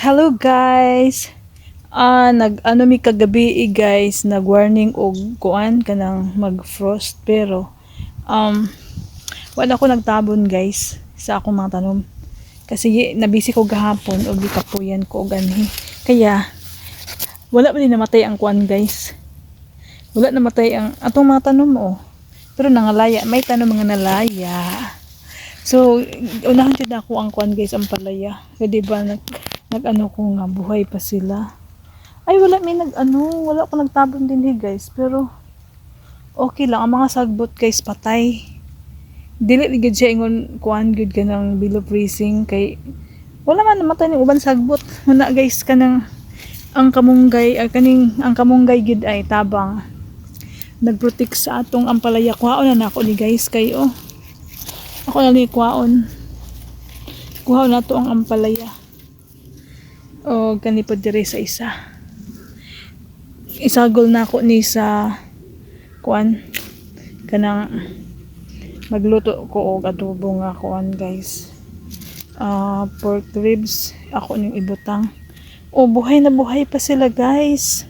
Hello guys. Ah, nag ano mi kagabi eh, guys, nag warning og kuan kanang mag-frost pero um wala ko nagtabon guys sa akong mga tanom. Kasi nabisi ko gahapon og gikapuyan ko og. Kaya wala pa din namatay ang kuan guys. Wala namatay ang atong mga tanom oh. Pero nangalaya, may tanom mga nalaya. So, unahan jud ako ang kuan guys, ang palaya. Kaya di ba nag nag-ano ko nga buhay pa sila. Ay wala may nag ano, wala ko nagtabon din eh guys, pero okay lang ang mga sagbot guys patay. Dili gid siya ingon kuan gud kanang below freezing kay wala man namatay ni uban sagbot. Muna guys kanang ang kamunggay ay kaning ang kamunggay gid ay tabang nagprotect sa atong ampalaya kuhaon na nako ni guys kay oh ako na ni kuhaon kuhaon na to ang ampalaya o kani po dire sa isa. Isagol na ako ni sa kuan kanang magluto ko og adobo nga kuan guys. Ah pork ribs ako ning ibutang. O buhay na buhay pa sila guys.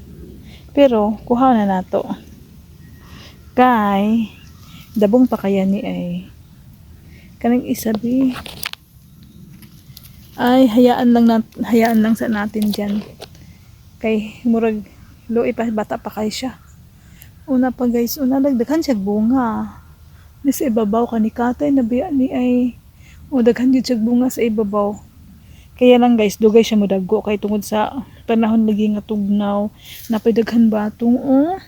Pero kuha na nato. Kay dabong pa kaya ni ay. Kanang isabi ay hayaan lang nat hayaan lang sa natin diyan kay murag luoy pa bata pa kay siya. Una pa guys una dagdagan siya bunga. Ni sa ibabaw kani katay na ni ay o daghan jud siya bunga sa ibabaw. Kaya lang guys dugay siya modaggo kay tungod sa panahon lagi nga tugnaw napay daghan batong oh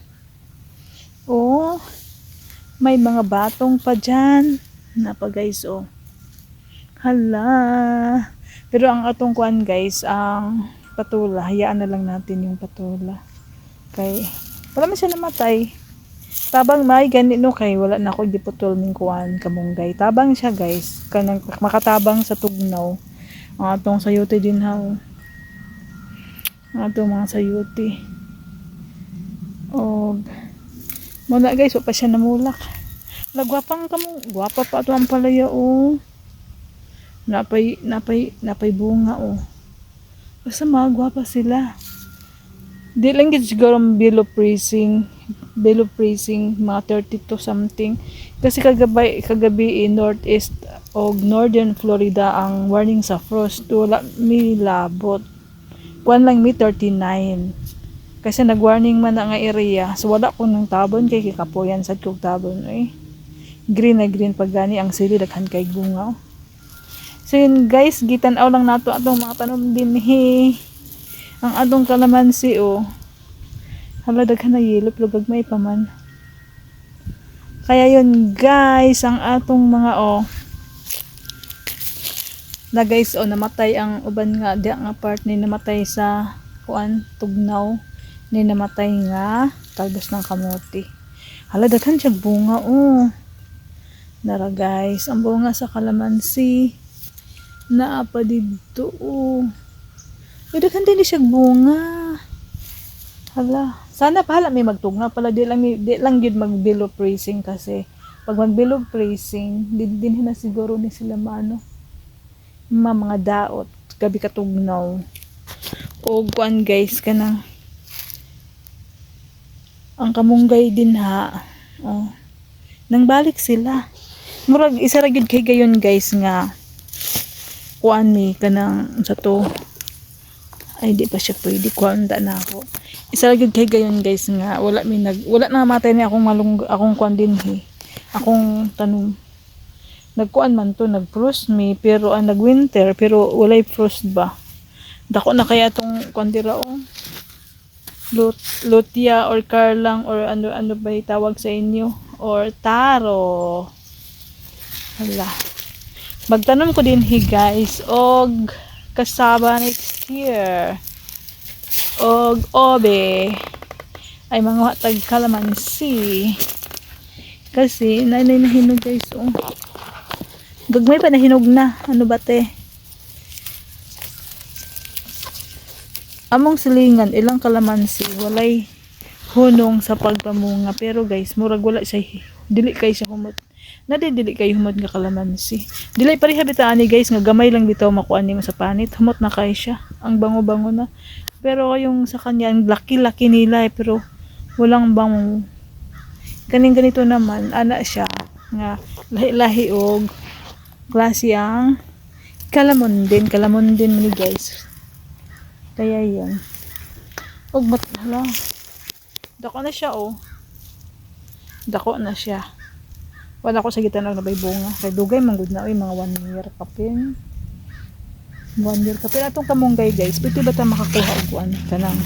oh may mga batong pa dyan. Napa guys oh hala pero ang atong kuan guys, ang patula, hayaan na lang natin yung patula. Kay, wala man siya namatay. Tabang may ganit no kay wala na ako giputol ning kuan kamunggay. Tabang siya guys, kanang makatabang sa tugnaw. Ang atong sayote din ha. Ang atong mga sayote. Og muna guys, wa pa siya namulak. Lagwapang kamo, gwapa pa ato ang palaya oh napay napay napay bunga oh. Basta magwapa sila. Di lang gid siguro below freezing below freezing mga 30 to something. Kasi kagabi kagabi in northeast o northern Florida ang warning sa frost. Wala mi labot. Kuan lang mi 39 kasi nag-warning man na nga area. So wala ko nang tabon kay kikapuyan sad kog tabon eh. Green na green pag gani ang sili daghan kay bunga oh. So yun guys, gitanaw lang nato atong mga tanom din he. Ang atong kalamansi oh. Hala daghan na yelo pero gagmay pa man. Kaya yun guys, ang atong mga oh. Na guys oh namatay ang uban nga di nga part ni namatay sa kuan tugnaw ni namatay nga talbos ng kamote. Hala daghan siya bunga oh. Nara guys, ang bunga sa kalamansi naa pa dito oh. Daghan din siya bunga. Hala, sana pahala may magtugna pala. Di lang di lang gid mag below praising kasi pag mag below praising din din na siguro ni sila maano ma mga daot. Gabi katugnaw o kuan guys kanang ang kamunggay din ha. Oh nang balik sila. Murag isa ra gid kay gayon guys nga kuan ni kanang sa to? Ay di pa siya pwede kuan da na ako. Isa gyud kay gayon guys nga wala mi nag wala na matay ni akong malung akong kuan din he. Akong tanong. Nagkuan man to nag frost mi pero ang nag winter pero walay frost ba? Dako na kaya tong kuan dira oh. Lut lutia or karlang or ano ano ba tawag sa inyo? Or taro. Hala magtanom ko din hi guys og kasaba next year. Og obe. Ay mga watag kalamansi. Kasi nanay na hinog guys oh. Gagmay pa na hinog na. Ano ba te? Among silingan ilang kalamansi walay hunong sa pagpamunga. Pero guys murag wala siya dili kay siya humot nadidili kayo humot nga kalamansi. Dili pa habita ani guys nga gamay lang bitaw makuha nimo sa panit. Humot na kay siya. Ang bango-bango na. Pero yung sa kanya ang laki-laki nila eh, pero walang bango. Kaning ganito naman ana siya nga lahi-lahi og klase ang kalamondin. Kalamondin ni guys. Kaya yan. Og mat hala dako na siya oh. Dako na siya wala ko sa gitan na bay bunga. Kay dugay man gud na oy mga one year kapin one year kapin atong kamunggay guys pwede ba ta makakuha og kuan kanang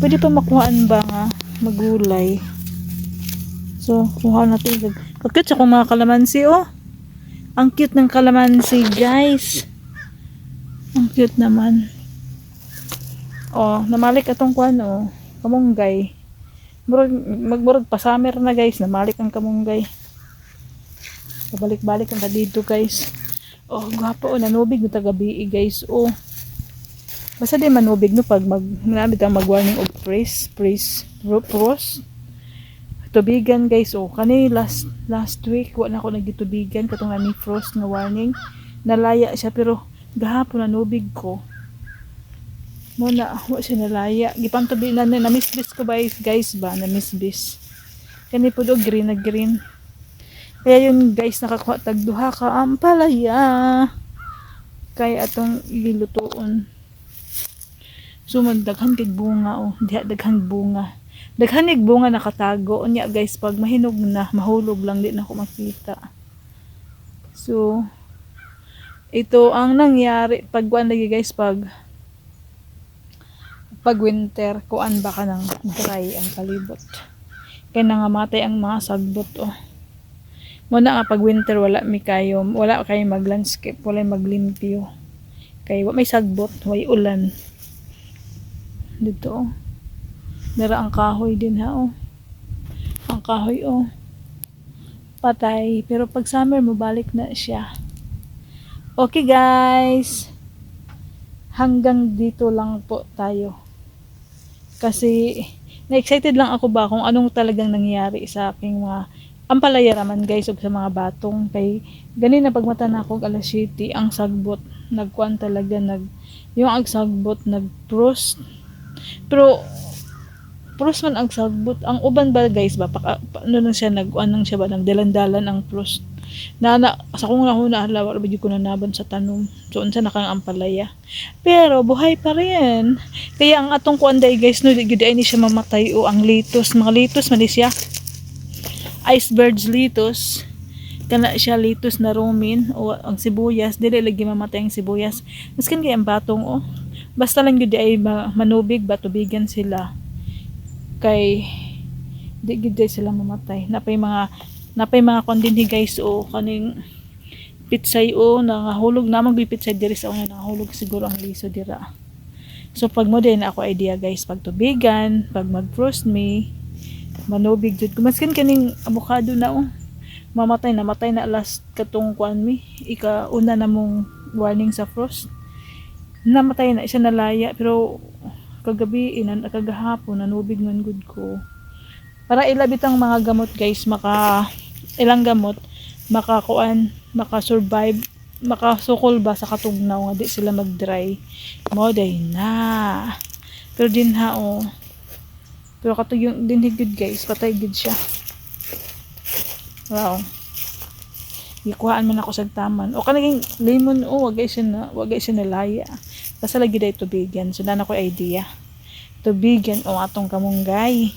pwede pa makuhaan ba nga magulay? So kuha natin kakit sa kong mga kalamansi oh. Ang cute ng kalamansi guys. Ang cute naman. Oh namalik atong kuan oh. Kamunggay murag magmurag pa summer na guys. Namalik ang kamunggay Pabalik-balik ang dito guys. Oh, gwapo oh, nanubig no tagabi guys. Oh. Basta di manubig no pag mag namit ang mag-warning of praise, praise, pros. Tubigan guys. Oh, kani last last week wala ako nagitubigan katong ni frost nga warning. Nalaya siya pero gahapon nanubig ko. Muna, wa siya nalaya. Gipantubi na na misbis ko ba guys ba na misbis. Kani po do green na green. Kaya yun guys, nakakuha tagduha ka ang palaya. Kaya atong ilutoon. So daghan kig bunga oh, diha daghan bunga. Daghan bunga nakatago unya guys pag mahinog na, mahulog lang di na ako makita. So ito ang nangyari pag lagi guys pag pag winter kuan ba ka ng dry ang palibot. Kaya nangamatay ang mga sagbot oh. Muna nga pag winter wala mi kayo, wala kay mag landscape, wala maglimpyo. Kay may sagbot, way ulan. Dito oh. Dara ang kahoy din ha oh. Ang kahoy oh. Patay, pero pag summer mo balik na siya. Okay guys. Hanggang dito lang po tayo. Kasi na-excited lang ako ba kung anong talagang nangyari sa aking mga ang palaya raman guys og sa mga batong kay gani na pagmata na ako alas 7 ang sagbot nagkuan talaga nag yung ang sagbot nagpros pero pros man ang sagbot. Ang uban ba guys ba pa, ano nang siya nagkuan nang siya ba nagdalan-dalan ang pros na, na sa kung nahuna hala wala ko nanaban sa tanom so unsa na kang ampalaya pero buhay pa rin. Kaya ang atong kuan day guys no ay ni siya mamatay o ang litos. Mga litos man di siya icebergs litos. Kana siya litos na rumin. O ang sibuyas. Dili lagi mamatay ang sibuyas. Miskin kay ang batong oh. Basta lang gyud ay ma- manubig ba tubigan sila. Kay di gyud sila mamatay. Napay mga napay mga kondinhi guys o kaning pitsay o nangahulog namang pitsay diri sa una nangahulog siguro ang liso dira. So pag mo din ako idea guys. Pag tubigan pag mag frost me manubig jud. Kumaskin kaning avocado na oh. Mamatay na matay na last katong kuan mi. Ika una na mong warning sa frost. Namatay na siya nalaya pero kagabi inan kagahapon nanubig man gud ko. Para ilabit ang mga gamot guys maka ilang gamot makakuan maka-survive makasukol ba sa katugnaw nga di sila mag-dry. Mo na. Pero din ha oh pero katog yung dinhigid guys, patay gid siya. Wow. Ikuhaan man ako sa taman. O kanaging lemon o wag siya na wag siya nalaya. Basta lagi day tubigan. So na ko idea. Tubigan o atong kamunggay.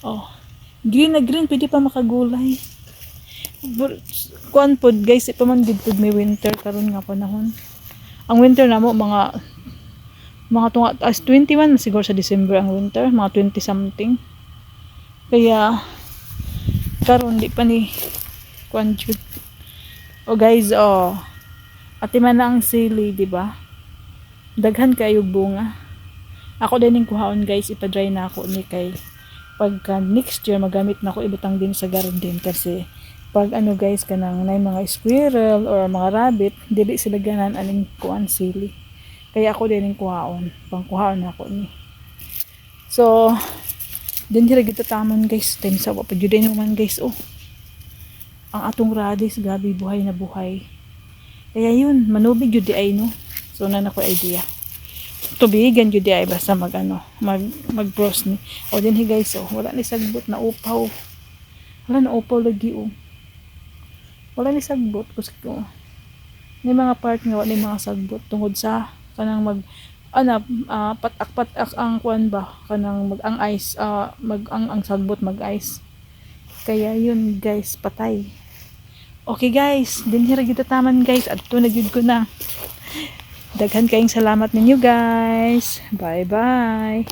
Oh. Green na green pwede pa makagulay. Kuan pod guys, ipaman gid pod may winter karon nga panahon. Ang winter namo mga mga tunga as 21 siguro sa December ang winter mga 20 something. Kaya karon di pa ni kwan o guys oh ati man na ang sili di ba? Daghan kayo bunga. Ako din yung kuhaon guys ipa-dry na ako ni kay pagka next year magamit na ako ibutang din sa garden kasi pag ano guys kanang na mga squirrel or mga rabbit dili sila ganan aning kuan sili kaya ako din yung kuhaon. Pangkuhaon ako ni. So, din dira kita tamon guys. Time sa pa jud naman guys oh. ang atong radis gabi buhay na buhay. Kaya yun manubig yun di ay no? So na ko idea. Tubigan yun di ay basta mag ano mag mag bros ni. O din hi guys oh. Wala ni sagbot na upaw. Wala na upaw lagi oh. Wala ni sagbot kasi ko. Ni mga part nga wala ni mga sagbot tungod sa kanang mag ana ah, patak patak ang kuan ba? Kanang mag ang ice ah, mag ang ang sagbot mag ice. Kaya yun guys patay. Okay guys. Dinhira kita taman guys. Adto na gyud ko na. Daghan kayong salamat ninyo guys. Bye bye